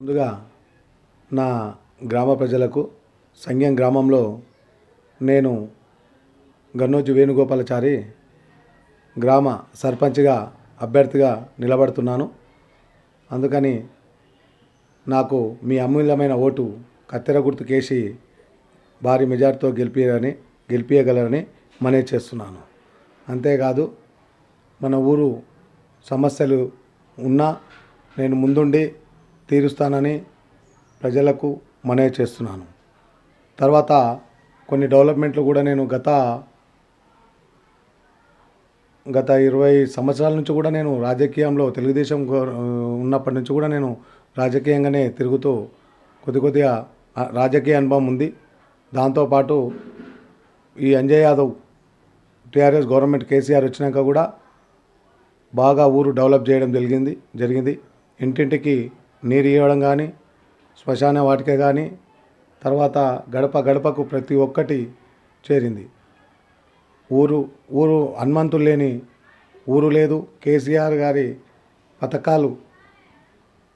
ముందుగా నా గ్రామ ప్రజలకు సంఘం గ్రామంలో నేను గన్నోజు వేణుగోపాలచారి గ్రామ సర్పంచ్గా అభ్యర్థిగా నిలబడుతున్నాను. అందుకని నాకు మీ అమూల్యమైన ఓటు కత్తెర గుర్తుకేసి భారీ మెజార్టీతో గెలిపియని గెలిపించగలరని మనవి చేస్తున్నాను. అంతేకాదు మన ఊరు సమస్యలు ఉన్నా నేను ముందుండి తీరుస్తానని ప్రజలకు మనవి చేస్తున్నాను. తర్వాత కొన్ని డెవలప్మెంట్లు కూడా నేను గత గత ఇరవై సంవత్సరాల నుంచి కూడా నేను రాజకీయంలో తెలుగుదేశం ఉన్నప్పటి నుంచి కూడా నేను రాజకీయంగానే తిరుగుతూ కొద్ది కొద్దిగా రాజకీయ అనుభవం ఉంది. దాంతోపాటు ఈ Anjay Yadav TRS government KCR వచ్చినాక కూడా బాగా ఊరు డెవలప్ చేయడం జరిగింది జరిగింది. ఇంటింటికి నీరు ఇవ్వడం కానీ శ్మశాన వాటిక కానీ తర్వాత గడప గడపకు ప్రతి ఒక్కటి చేరింది. ఊరు ఊరు హనుమంతులు లేని ఊరు లేదు. కేసీఆర్ గారి పథకాలు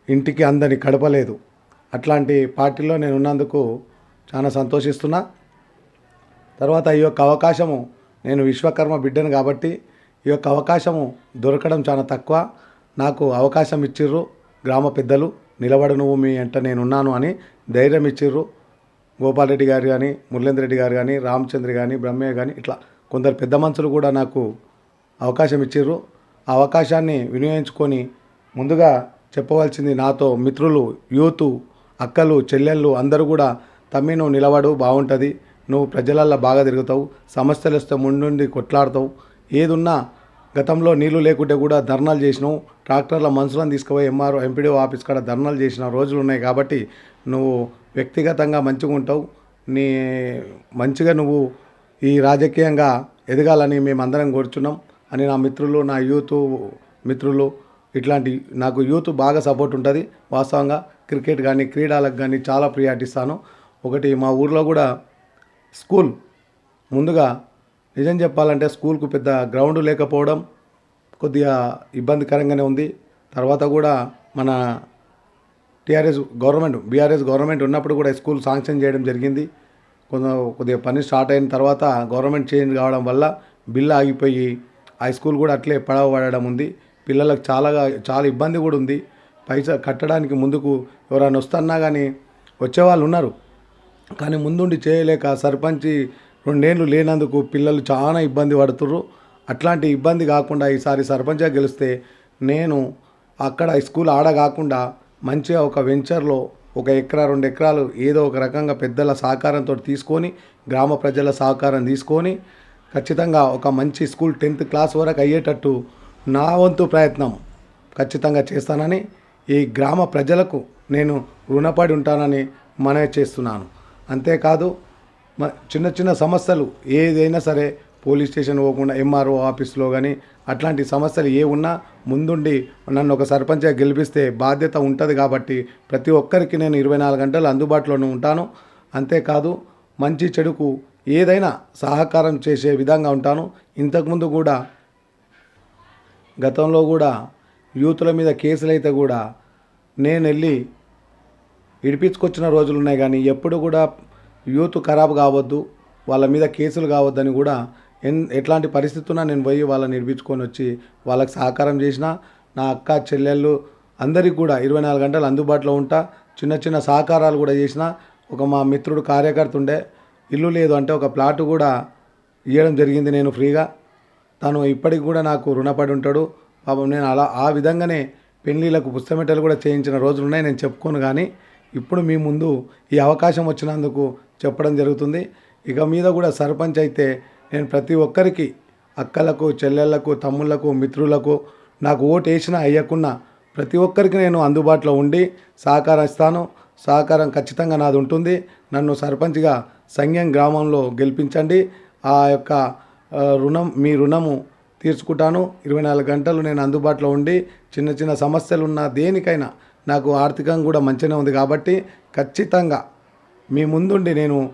ఇంటికి అందని కడపలేదు. అట్లాంటి పార్టీలో నేను ఉన్నందుకు చాలా సంతోషిస్తున్నా. తర్వాత ఈ యొక్క అవకాశము నేను విశ్వకర్మ బిడ్డను కాబట్టి ఈ యొక్క అవకాశము దొరకడం చాలా తక్కువ. నాకు అవకాశం ఇచ్చిర్రు. గ్రామ పెద్దలు నిలబడు నువ్వు మీ ఎంట నేను ఉన్నాను అని ధైర్యం ఇచ్చిర్రు. గోపాలరెడ్డి గారు కానీ మురళేంద్ర రెడ్డి గారు కానీ రామచంద్ర కానీ బ్రహ్మయ్య కానీ ఇట్లా కొందరు పెద్ద మనుషులు కూడా నాకు అవకాశం ఇచ్చిర్రు. ఆ అవకాశాన్ని వినియోగించుకొని ముందుగా చెప్పవలసింది నాతో మిత్రులు యూత్ అక్కలు చెల్లెళ్ళు అందరూ కూడా తమ్మి నువ్వు నిలబడు బాగుంటుంది. నువ్వు ప్రజలల్లో బాగా తిరుగుతావు. సమస్యలు వస్తే ముందుండి కొట్లాడతావు. ఏదున్నా గతంలో నీళ్ళు లేకుంటే కూడా ధర్నాలు చేసినావు. ట్రాక్టర్ల మనుషులను తీసుకుపోయి ఎంఆర్ఓ ఎంపీడీఓ ఆఫీస్ కాడ ధర్నాలు చేసిన రోజులు ఉన్నాయి కాబట్టి నువ్వు వ్యక్తిగతంగా మంచిగా ఉంటావు. నీ మంచిగా నువ్వు ఈ రాజకీయంగా ఎదగాలని మేమందరం కోరుచున్నాం. అని నా మిత్రులు నా యూత్ మిత్రులు ఇట్లాంటి నాకు యూత్ బాగా సపోర్ట్ ఉంటుంది. వాస్తవంగా క్రికెట్ కానీ క్రీడలకు కానీ చాలా ప్రియాటిస్తాను ఒకటి మా ఊర్లో కూడా స్కూల్ ముందుగా నిజం చెప్పాలంటే స్కూల్కు పెద్ద గ్రౌండ్ లేకపోవడం కొద్దిగా ఇబ్బందికరంగానే ఉంది. తర్వాత కూడా మన టీఆర్ఎస్ గవర్నమెంట్ బీఆర్ఎస్ గవర్నమెంట్ ఉన్నప్పుడు కూడా స్కూల్ శాంక్షన్ చేయడం జరిగింది. కొంత కొద్దిగా పని స్టార్ట్ అయిన తర్వాత గవర్నమెంట్ చేంజ్ కావడం వల్ల బిల్లు ఆగిపోయి హై స్కూల్ కూడా అట్లే పడవ పడడం ఉంది. పిల్లలకు చాలా చాలా ఇబ్బంది కూడా ఉంది. పైసా కట్టడానికి ముందుకు ఎవరైనా వస్తున్నా కానీ వచ్చేవాళ్ళు ఉన్నారు. కానీ ముందుండి చేయలేక సర్పంచి రెండేళ్ళు లేనందుకు పిల్లలు చాలా ఇబ్బంది పడుతుర్రు. అట్లాంటి ఇబ్బంది కాకుండా ఈసారి సర్పంచ్గా గెలిస్తే నేను అక్కడ స్కూల్ ఆడ కాకుండా మంచిగా ఒక వెంచర్లో ఒక ఎకరా రెండు ఎకరాలు ఏదో ఒక రకంగా పెద్దల సహకారంతో తీసుకొని గ్రామ ప్రజల సహకారం తీసుకొని ఖచ్చితంగా ఒక మంచి స్కూల్ టెన్త్ క్లాస్ వరకు అయ్యేటట్టు నా వంతు ప్రయత్నం ఖచ్చితంగా చేస్తానని ఈ గ్రామ ప్రజలకు నేను రుణపడి ఉంటానని మనవి చేస్తున్నాను. అంతేకాదు చిన్న చిన్న సమస్యలు ఏదైనా సరే పోలీస్ స్టేషన్ పోకుండా ఎంఆర్ఓ ఆఫీస్లో కానీ అట్లాంటి సమస్యలు ఏ ఉన్నా ముందుండి నన్ను ఒక సర్పంచ్గా గెలిపిస్తే బాధ్యత ఉంటుంది కాబట్టి ప్రతి ఒక్కరికి నేను ఇరవై నాలుగు గంటలు అందుబాటులోనే ఉంటాను. అంతేకాదు మంచి చెడుకు ఏదైనా సహకారం చేసే విధంగా ఉంటాను. ఇంతకుముందు కూడా గతంలో కూడా యూతుల మీద కేసులు అయితే కూడా నేను వెళ్ళి ఇడిపించుకొచ్చిన రోజులు ఉన్నాయి కానీ ఎప్పుడు కూడా యూత్ ఖరాబ్ కావద్దు వాళ్ళ మీద కేసులు కావద్దని కూడా ఎన్ ఎట్లాంటి పరిస్థితున్నా నేను పోయి వాళ్ళని నిర్మించుకొని వచ్చి వాళ్ళకి సహకారం చేసిన నా అక్క చెల్లెళ్ళు అందరికీ కూడా ఇరవై నాలుగు గంటలు అందుబాటులో ఉంటా చిన్న చిన్న సహకారాలు కూడా చేసిన ఒక మా మిత్రుడు కార్యకర్త ఉండే ఇల్లు లేదు అంటే ఒక ప్లాట్ కూడా ఇవ్వడం జరిగింది నేను ఫ్రీగా. తను ఇప్పటికి కూడా నాకు రుణపడి ఉంటాడు. పాపం నేను అలా ఆ విధంగానే పెళ్ళిళ్ళకు పుస్తమెట్టలు కూడా చేయించిన రోజులు ఉన్నాయి నేను చెప్పుకోను కానీ ఇప్పుడు మీ ముందు ఈ అవకాశం వచ్చినందుకు చెప్పడం జరుగుతుంది. ఇక మీద కూడా సర్పంచ్ అయితే నేను ప్రతి ఒక్కరికి అక్కలకు చెల్లెళ్ళకు తమ్ముళ్ళకు మిత్రులకు నాకు ఓటు వేసినా అయ్యకున్నా ప్రతి ఒక్కరికి నేను అందుబాటులో ఉండి సహకారం ఇస్తాను. సహకారం ఖచ్చితంగా నాది ఉంటుంది. నన్ను సర్పంచ్గా సంఘం గ్రామంలో గెలిపించండి. ఆ యొక్క రుణం మీ రుణము తీర్చుకుంటాను. ఇరవై నాలుగు గంటలు నేను అందుబాటులో ఉండి చిన్న చిన్న సమస్యలు ఉన్న దేనికైనా నాకు ఆర్థికంగా కూడా మంచిగానే ఉంది కాబట్టి ఖచ్చితంగా మీ ముందుండి నేను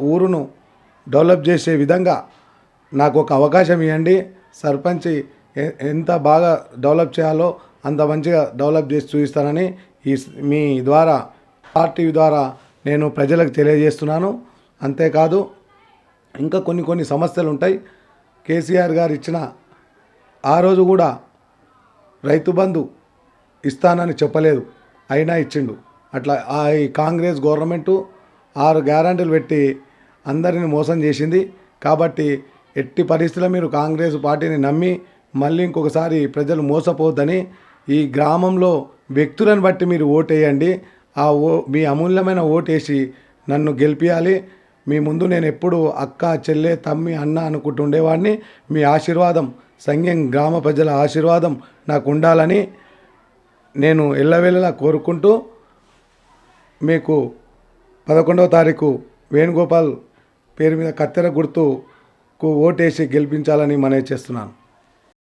ఊరును డెవలప్ చేసే విధంగా నాకు ఒక అవకాశం ఇవ్వండి. సర్పంచ్ ఎంత బాగా డెవలప్ చేయాలో అంత మంచిగా డెవలప్ చేసి చూపిస్తానని ఈ మీ ద్వారా పార్టీ ద్వారా నేను ప్రజలకు తెలియజేస్తున్నాను. అంతేకాదు ఇంకా కొన్ని కొన్ని సమస్యలు ఉంటాయి. కేసీఆర్ గారు ఇచ్చిన ఆ రోజు కూడా రైతు బంధు ఇస్తానని చెప్పలేదు. అయినా ఇచ్చిండు. అట్లా ఆ ఈ కాంగ్రెస్ గవర్నమెంటు ఆరు గ్యారంటీలు పెట్టి అందరిని మోసం చేసింది. కాబట్టి ఎట్టి పరిస్థితుల్లో మీరు కాంగ్రెస్ పార్టీని నమ్మి మళ్ళీ ఇంకొకసారి ప్రజలు మోసపోవద్దని ఈ గ్రామంలో వ్యక్తులను బట్టి మీరు ఓటేయండి. ఆ ఓ మీ అమూల్యమైన ఓటేసి నన్ను గెలిపించాలి మీ ముందు నేను ఎప్పుడు అక్క చెల్లె తమ్మి అన్న అనుకుంటుండేవాడిని మీ ఆశీర్వాదం సంఘం గ్రామ ప్రజల ఆశీర్వాదం నాకు ఉండాలని నేను ఎల్లవేళలా కోరుకుంటూ మీకు పదకొండవ తారీఖు వేణుగోపాల్ పేరు మీద కత్తెర గుర్తుకు ఓటేసి గెలిపించాలని మనవి చేస్తున్నాను.